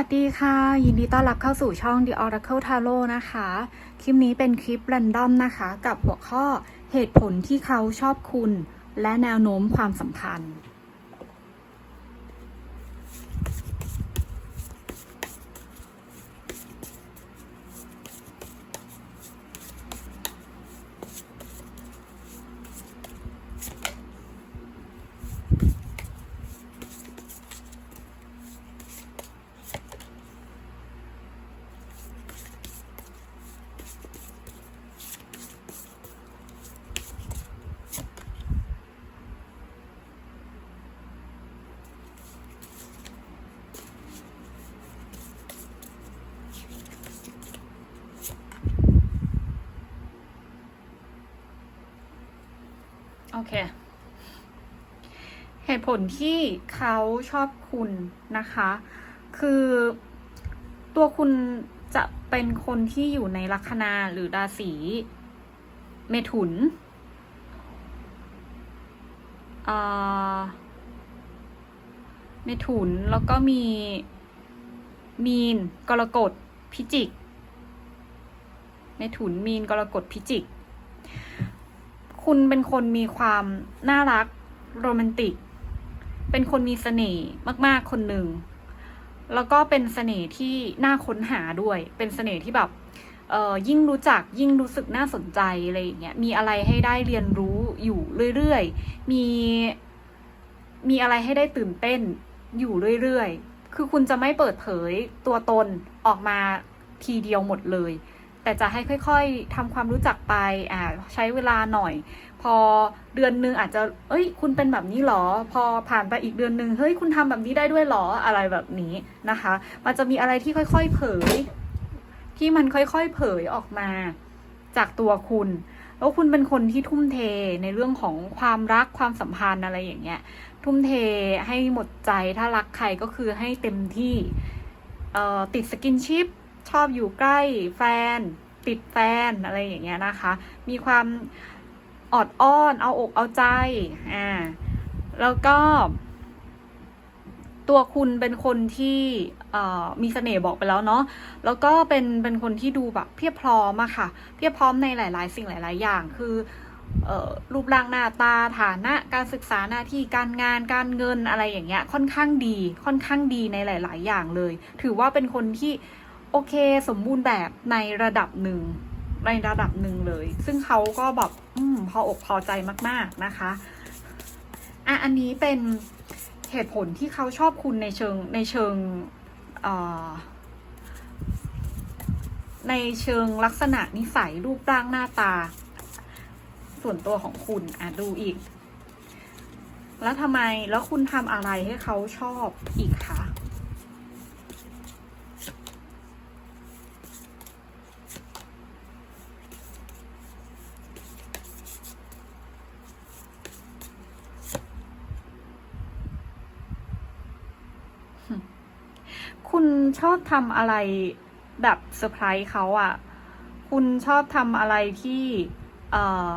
สวัสดีค่ะ ยินดีต้อนรับเข้าสู่ช่อง The Oracle Tarot นะคะ คลิปนี้เป็นคลิปแรนดอมนะคะ กับหัวข้อเหตุผลที่เขาชอบคุณ และแนวโน้มความสัมพันธ์ ผลที่เขาชอบคุณนะคะ คือตัวคุณจะเป็นคนที่อยู่ในลัคนาหรือราศีเมถุนเมถุนแล้วก็มีมีนกรกฎพิจิกเมถุนมีนกรกฎพิจิก คุณเป็นคนมีความน่ารักโรแมนติก เป็นคนมีเสน่ห์มากๆคนหนึ่ง แล้วก็เป็นเสน่ห์ที่น่าค้นหาด้วย เป็นเสน่ห์ที่แบบเอ่อยิ่งรู้จักยิ่งรู้สึกน่าสนใจอะไรอย่างเงี้ย มีอะไรให้ได้เรียนรู้อยู่เรื่อยๆ มีมีอะไรให้ได้ตื่นเต้นอยู่เรื่อยๆ คือคุณจะไม่เปิดเผยตัวตนออกมาทีเดียวหมดเลย แต่จะให้ค่อยๆทำความรู้จักไปอ่าใช้เวลาหน่อย พอเดือนหนึ่งอาจจะ เอ้ย คุณเป็นแบบนี้หรอ พอผ่านไปอีกเดือนหนึ่งเฮ้ย คุณทำแบบนี้ได้ด้วยหรอ อะไรแบบนี้นะคะ มันจะมีอะไรที่ค่อย ๆ เผย ที่มันค่อย ๆ เผยออกมา จากตัวคุณ แล้วคุณเป็นคนที่ทุ่มเทในเรื่องของความรักความสัมพันธ์อะไรอย่างเงี้ย ทุ่มเทให้หมดใจ ถ้ารักใครก็คือให้เต็มที่เอ่อติดสกินชิปชอบอยู่ใกล้แฟน ติดแฟนอะไรอย่างเงี้ยนะคะ มีความ ออดอ้อน เอาอกเอาใจ อ่า แล้วก็ ตัวคุณเป็นคนที่มีเสน่ห์บอกไปแล้วเนาะ แล้วก็เป็นเป็นคนที่ดูแบบเพียบพร้อมอะค่ะ เพียบพร้อมในหลาย ๆ สิ่งหลาย ๆ อย่าง คืออรูปร่างหน้าตาฐานะการศึกษาหน้าที่การงานการเงินอะไรอย่างเงี้ย ค่อนข้างดี ค่อนข้างดีในหลาย ๆ อย่างเลย ถือว่าเป็นคนที่โอเคสมบูรณ์แบบในระดับหนึ่ง ในระดับหนึ่งเลย ซึ่งเขาก็แบบอืมพออกพอใจมากๆนะคะ อะ อันนี้เป็นเหตุผลที่เขาชอบคุณในเชิงในเชิงในเชิงลักษณะนิสัยรูปร่างหน้าตา ส่วนตัวของคุณอะดูอีก แล้วทำไมแล้วคุณทำอะไรให้เขาชอบอีกคะ คุณชอบทำอะไรแบบเซอร์ไพรส์เขาอะ่ะ คุณชอบทำอะไรที่เอ่อ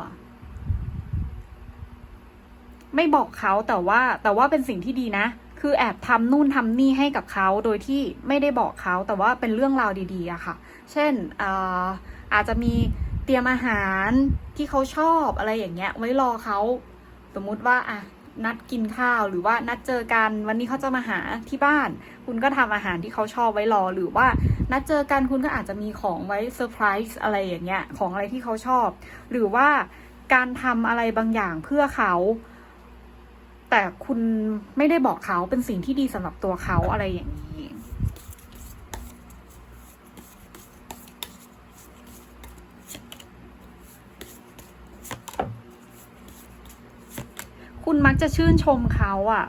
ไม่บอกเขาแต่ว่าแต่ว่าเป็นสิ่งที่ดีนะ คือแอบทำนู่นทำนี่ให้กับเขาโดยที่ไม่ได้บอกเขาแต่ว่าเป็นเรื่องราวดีๆอะค่ะ เช่นเอออาจจะมีเตรียมอาหารที่เขาชอบอะไรอย่างเงี้ย ไว้รอเขาสมมุติว่าอะ นัดกินข้าวหรือว่านัดเจอกันวันนี้เขาจะมาหาที่บ้าน คุณก็ทำอาหารที่เขาชอบไว้รอหรือว่านัดเจอกันคุณก็อาจจะมีของไว้เซอร์ไพรส์อะไรอย่างเงี้ยของอะไรที่เขาชอบ หรือว่าการทำอะไรบางอย่างเพื่อเขา แต่คุณไม่ได้บอกเขาเป็นสิ่งที่ดีสำหรับตัวเขาอะไรอย่างนี้ คุณมักจะชื่นชมเขาอะ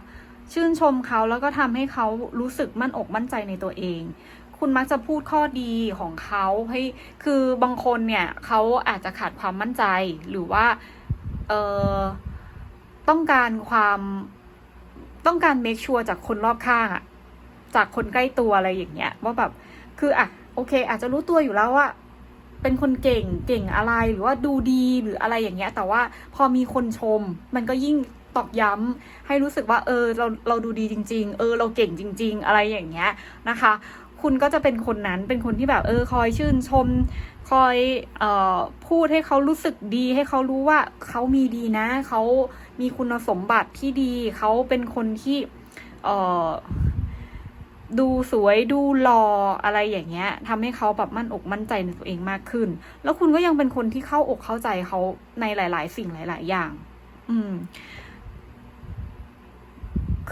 ชื่นชมเขาแล้วก็ทำให้เขารู้สึกมั่นอกมั่นใจในตัวเอง คุณมักจะพูดข้อดีของเขาให้คือบางคนเนี่ยเขาอาจจะขาดความมั่นใจหรือว่าเออต้องการความต้องการเมคชัวร์จากคนรอบข้างอะจากคนใกล้ตัวอะไรอย่างเงี้ยว่าแบบคืออะโอเค อาจจะรู้ตัวอยู่แล้วว่าเป็นคนเก่งเก่งอะไรหรือว่าดูดีหรืออะไรอย่างเงี้ย แต่ว่าพอมีคนชม มันก็ยิ่ง ตอกย้ำให้รู้สึกว่าเออเราเราดูดีจริง ๆ เออเราเก่งจริง ๆ อะไรอย่างเงี้ยนะคะ คุณก็จะเป็นคนนั้นเป็นคนที่แบบเออคอยชื่นชม คอยเอ่อพูดให้เขารู้สึกดี ให้เขารู้ว่าเขามีดีนะเขามีคุณสมบัติที่ดีเขาเป็นคนที่เอ่อดูสวยดูหล่ออะไรอย่างเงี้ยทำให้เขาแบบมั่นอกมั่นใจในตัวเองมากขึ้น แล้วคุณก็ยังเป็นคนที่เข้าอกเข้าใจเขาในหลาย ๆ สิ่งหลาย ๆ อย่าง อืม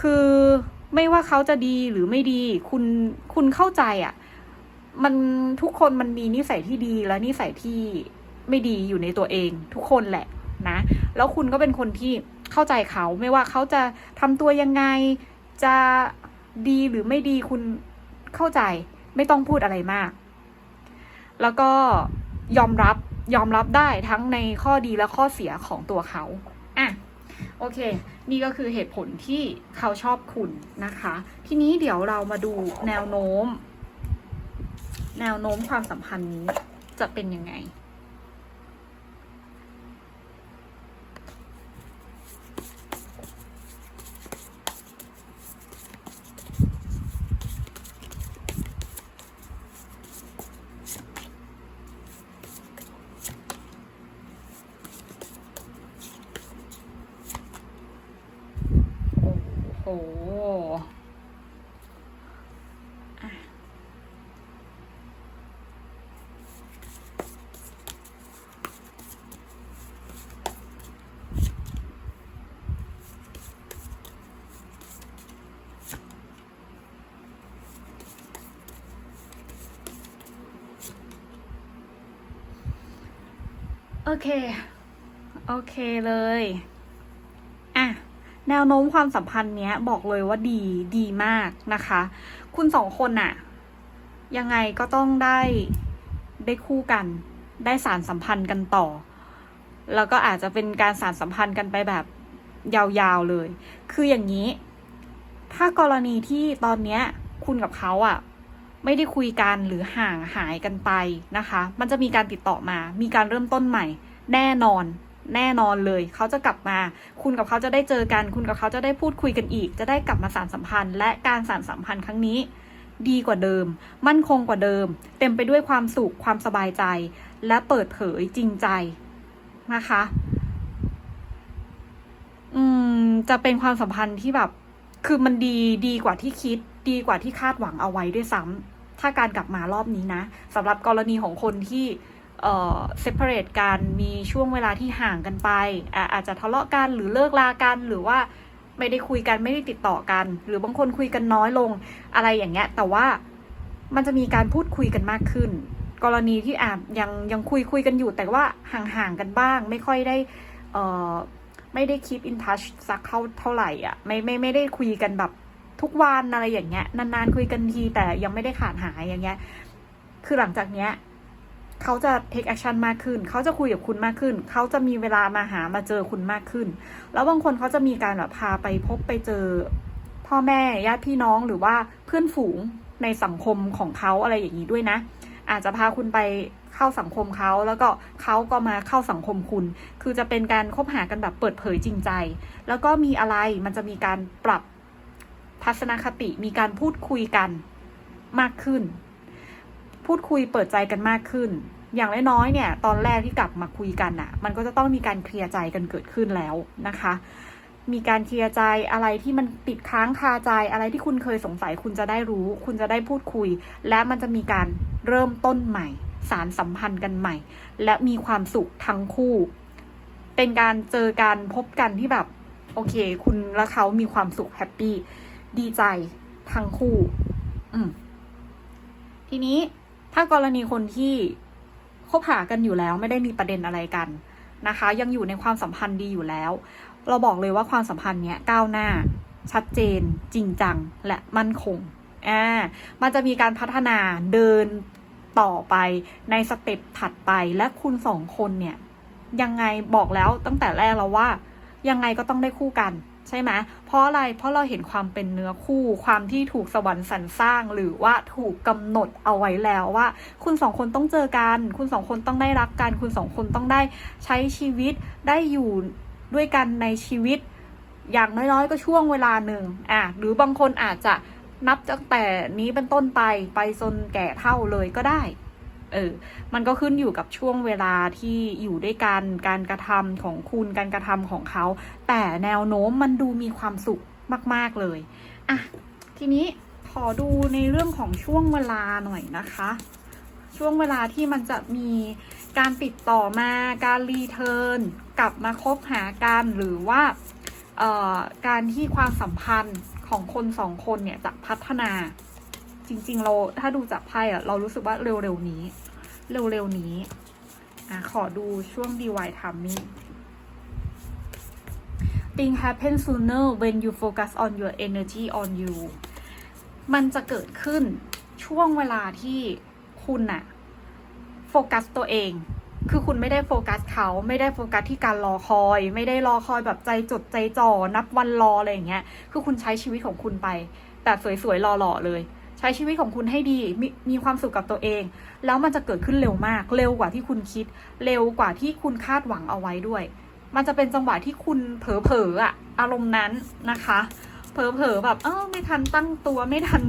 คือไม่ว่าเขาจะดีหรือไม่ดี คุณคุณเข้าใจอะ่ะ มันทุกคนมันมีนิสัยที่ดีและนิสัยที่ไม่ดีอยู่ในตัวเอง ทุกคนแหละนะ แล้วคุณก็เป็นคนที่เข้าใจเขาไม่ว่าเขาจะทำตัวยังไงจะดีหรือไม่ดีคุณเข้าใจ ไม่ต้องพูดอะไรมาก แล้วก็ยอมรับยอมรับได้ทั้งในข้อดีและข้อเสียของตัวเขาอะ โอเค นี่ก็คือเหตุผลที่เขาชอบคุณนะคะ ทีนี้เดี๋ยวเรามาดูแนวโน้ม แนวโน้มความสัมพันธ์นี้จะเป็นยังไง โอ้โอเค โอเคเลย แนวโน้มความสัมพันธ์เนี้ยบอกเลยว่าดีดีมากนะคะ คุณสองคนน่ะยังไงก็ต้องได้ได้คู่กัน ได้สารสัมพันธ์กันต่อ แล้วก็อาจจะเป็นการสารสัมพันธ์กันไปแบบยาวๆเลย คืออย่างนี้ ถ้ากรณีที่ตอนเนี้ยคุณกับเขาอะไม่ได้คุยกันหรือห่างหายกันไปนะคะ มันจะมีการติดต่อมา มีการเริ่มต้นใหม่ แน่นอน แน่นอนเลย เขาจะกลับมา คุณกับเขาจะได้เจอกัน คุณกับเขาจะได้พูดคุยกันอีก จะได้กลับมาสานสัมพันธ์ และการสานสัมพันธ์ครั้งนี้ ดีกว่าเดิม มั่นคงกว่าเดิม เต็มไปด้วยความสุขความสบายใจ และเปิดเผยจริงใจนะคะ อืม จะเป็นความสัมพันธ์ที่แบบ คือมันดีดีกว่าที่คิด ดีกว่าที่คาดหวังเอาไว้ด้วยซ้ำถ้าการกลับมารอบนี้นะสำหรับกรณีของคนที่ เอ่อ separate กันมีช่วงเวลาที่ห่างกันไปอะอาจจะทะเลาะกันหรือเลิกลากันหรือว่าไม่ได้คุยกันไม่ได้ติดต่อกัน หรือบางคนคุยกันน้อยลงอะไรอย่างเงี้ย แต่ว่ามันจะมีการพูดคุยกันมากขึ้น กรณีที่อะยังยังคุยคุยกันอยู่ แต่ว่าห่างๆกันบ้าง ไม่ค่อยได้เอ่อไม่ได้ keep in touch สักเท่าเท่าไหร่อะไม่ไม่ไม่ได้คุยกันแบบทุกวันอะไรอย่างเงี้ยนานๆคุยกันทีแต่ยังไม่ได้ขาดหายอย่างเงี้ย คือหลังจากเนี้ย เขาจะ take action มากขึ้น เขาจะคุยกับคุณมากขึ้น เขาจะมีเวลามาหามาเจอคุณมากขึ้น แล้วบางคนเขาจะมีการแบบพาไปพบไปเจอพ่อแม่ญาติพี่น้องหรือว่าเพื่อนฝูงในสังคมของเขาอะไรอย่างนี้ด้วยนะ อาจจะพาคุณไปเข้าสังคมเขาแล้วก็เขาก็มาเข้าสังคมคุณ คือจะเป็นการคบหากันแบบเปิดเผยจริงใจ แล้วก็มีอะไรมันจะมีการปรับทัศนคติมีการพูดคุยกันมากขึ้น พูดคุยเปิดใจกันมากขึ้น อย่างน้อยๆเนี่ย ตอนแรกที่กลับมาคุยกันน่ะ มันก็จะต้องมีการเคลียร์ใจกันเกิดขึ้นแล้วนะคะ มีการเคลียร์ใจอะไรที่มันติดค้างคาใจอะไรที่คุณเคยสงสัยคุณจะได้รู้ คุณจะได้พูดคุย และมันจะมีการเริ่มต้นใหม่ สารสัมพันธ์กันใหม่ และมีความสุขทั้งคู่ เป็นการเจอการพบกันที่แบบโอเค คุณและเขามีความสุขแฮปปี้ดีใจทั้งคู่ อืมทีนี้ ถ้ากรณีคนที่คบหากันอยู่แล้วไม่ได้มีประเด็นอะไรกันนะคะ ยังอยู่ในความสัมพันธ์ดีอยู่แล้ว เราบอกเลยว่าความสัมพันธ์เนี้ยก้าวหน้า ชัดเจน จริงจัง และมั่นคงอ่ามันจะมีการพัฒนาเดินต่อไปในสเต็ปถัดไปและคุณสองคนเนี่ย ยังไงบอกแล้วตั้งแต่แรกแล้วว่า ยังไงก็ต้องได้คู่กัน ช่ไหมเพราะอะไรเพราะเราเห็นความเป็นเนื้อคู่ ความที่ถูกสวรรค์สรรสร้าง หรือว่าถูกกำหนดเอาไว้แล้วว่า คุณสองคนต้องเจอกัน คุณสองคนต้องได้รักกัน คุณสองคนต้องได้ใช้ชีวิตได้อยู่ด้วยกันในชีวิต อย่างน้อยๆ ก็ช่วงเวลาหนึ่งอะหรือบางคนอาจจะนับตั้งแต่นี้เป็นต้นไปไปจนแก่เท่าเลยก็ได้ เออ มันก็ขึ้นอยู่กับช่วงเวลาที่อยู่ด้วยกัน การกระทำของคุณการกระทำของเขา แต่แนวโน้มมันดูมีความสุขมาก ๆเลย อะ ทีนี้ขอดูในเรื่องของช่วงเวลาหน่อยนะคะ ช่วงเวลาที่มันจะมีการติดต่อมาการรีเทิร์นกลับมาคบหากันหรือว่าการที่ความสัมพันธ์ของคนสองคนเนี่ยจะพัฒนา จริงๆเราถ้าดูจากไพ่อะเรารู้สึกว่าเร็วๆนี้ เร็วๆนี้อะขอดูช่วง divine timing thing happen sooner when you focus on your energy on you มันจะเกิดขึ้นช่วงเวลาที่คุณน่ะโฟกัสตัวเอง คือคุณไม่ได้โฟกัสเขาไม่ได้โฟกัสที่การรอคอย ไม่ได้รอคอยแบบใจจดใจจ่อนับวันรออะไรอย่างเงี้ย คือคุณใช้ชีวิตของคุณไปแต่สวยๆหล่อๆเลย ช้ชีวิตของคุณให้ดีมีมีความสุขกับตัวเอง แล้วมันจะเกิดขึ้นเร็วมาก เร็วกว่าที่คุณคิด เร็วกว่าที่คุณคาดหวังเอาไว้ด้วย มันจะเป็นจังหวะที่คุณเผลอๆอะอารมณ์นั้นนะคะเผลอๆแบบเออไม่ทันตั้งตัวไม่ทัน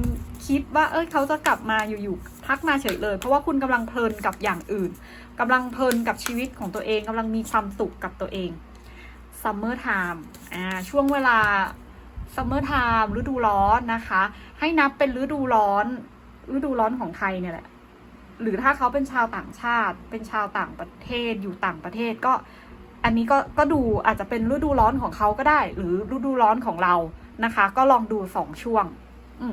คิดว่าเอ้ยเขาจะกลับมาอยู่ๆทักมาเฉยเลย เพราะว่าคุณกำลังเพลินกับอย่างอื่นกำลังเพลินกับชีวิตของตัวเองกำลังมีความสุขกับตัวเองซัมเมอร์ไทม์อ่าช่วงเวลา ซัมเมอร์ไทม์ฤดูร้อนนะคะ ให้นับเป็นฤดูร้อน ฤดูร้อนของไทยเนี่ยแหละ หรือถ้าเขาเป็นชาวต่างชาติ เป็นชาวต่างประเทศอยู่ต่างประเทศก็ อันนี้ก็ก็ดูอาจจะเป็นฤดูร้อนของเขาก็ได้ หรือฤดูร้อนของเรานะคะ ก็ลองดูสองช่วง อื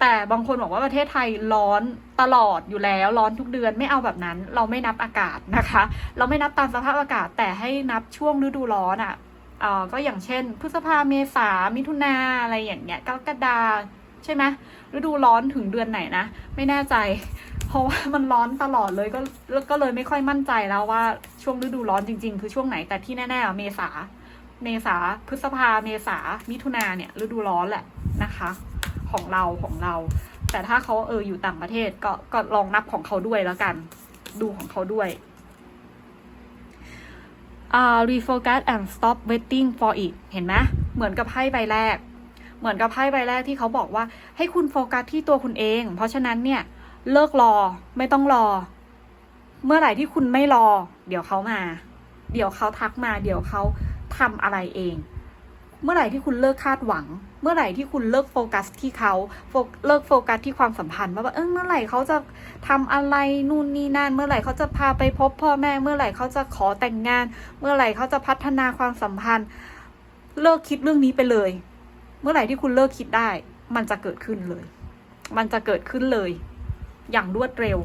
แต่บางคนบอกว่าประเทศไทยร้อนตลอดอยู่แล้วร้อนทุกเดือนไม่เอาแบบนั้น เราไม่นับอากาศนะคะ เราไม่นับตามสภาพอากาศ แต่ให้นับช่วงฤดูร้อนอะ่ะ เอ่อก็อย่างเช่น พฤษภาเมษามิถุนาอะไรอย่างเงี้ยกรกฎาใช่ไหมฤดูร้อนถึงเดือนไหนนะ ไม่แน่ใจ เพราะว่ามันร้อนตลอดเลยก็ก็เลยไม่ค่อยมั่นใจแล้วว่าช่วงฤดูร้อนจริง ๆ คือช่วงไหนแต่ที่แน่ๆเมษาเมษาพฤษภาเมษามิถุนาเนี่ยฤดูร้อนแหละนะคะ ของเราของเรา แต่ถ้าเขาเอออยู่ต่างประเทศก็ก็ลองนับของเขาด้วยแล้วกัน ดูของเขาด้วย อ่า refocus and stop waiting for it เห็นไหมเหมือนกับไพ่ใบแรก เหมือนกับไพ่ใบแรกที่เขาบอกว่าให้คุณโฟกัสที่ตัวคุณเอง เพราะฉะนั้นเนี่ย เลิกรอไม่ต้องรอ เมื่อไหร่ที่คุณไม่รอ เดี๋ยวเขามา เดี๋ยวเขาทักมา เดี๋ยวเขาทำอะไรเอง เมื่อไหร่ที่คุณเลิกคาดหวัง เมื่อไหร่ที่คุณเลิกโฟกัสที่เขาเลิกโฟกัสที่ความสัมพันธ์ว่าแบบเออเมื่อไหร่เขาจะทำอะไรนู่นนี่นั่น เมื่อไหร่เขาจะพาไปพบพ่อแม่ เมื่อไหร่เขาจะขอแต่งงาน เมื่อไหร่เขาจะพัฒนาความสัมพันธ์ เลิกคิดเรื่องนี้ไปเลย เมื่อไหร่ที่คุณเลิกคิดได้ มันจะเกิดขึ้นเลย มันจะเกิดขึ้นเลย อย่างรวดเร็ว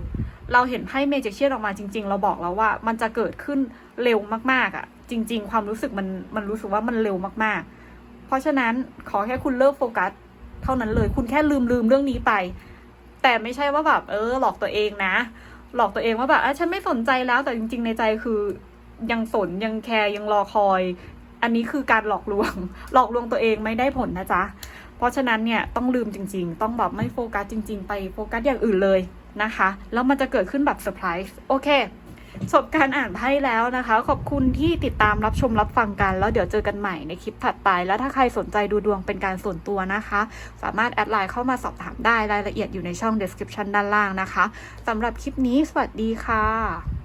เราเห็นไพ่เมจิเชียนออกมาจริง ๆ เราบอกแล้วว่า มันจะเกิดขึ้นเร็วมากๆอะ่ะ จริง ๆ ความรู้สึกมันมันรู้สึกว่ามันเร็วมากๆ เพราะฉะนั้นขอแค่คุณเลิกโฟกัส เท่านั้นเลย คุณแค่ลืมลืมเรื่องนี้ไป แต่ไม่ใช่ว่าแบบเออ หลอกตัวเองนะ หลอกตัวเองว่าแบบอะฉันไม่สนใจแล้วแต่จริง ๆ ในใจคือยังสนยังแคร์ยังรอคอย อันนี้คือการหลอกลวง หลอกลวงตัวเองไม่ได้ผลนะจ๊ะเพราะฉะนั้นเนี่ยต้องลืมจริง ๆ ต้องแบบไม่โฟกัสจริง ๆ ไปโฟกัสอย่างอื่นเลยนะคะ แล้วมันจะเกิดขึ้นแบบเซอร์ไพรส์โอเค จบการอ่านไพ่แล้วนะคะ ขอบคุณที่ติดตามรับชมรับฟังกัน แล้วเดี๋ยวเจอกันใหม่ในคลิปถัดไป แล้วถ้าใครสนใจดูดวงเป็นการส่วนตัวนะคะ สามารถแอดไลน์เข้ามาสอบถามได้รายละเอียดอยู่ในช่อง description ด้านล่างนะคะสำหรับคลิปนี้สวัสดีค่ะ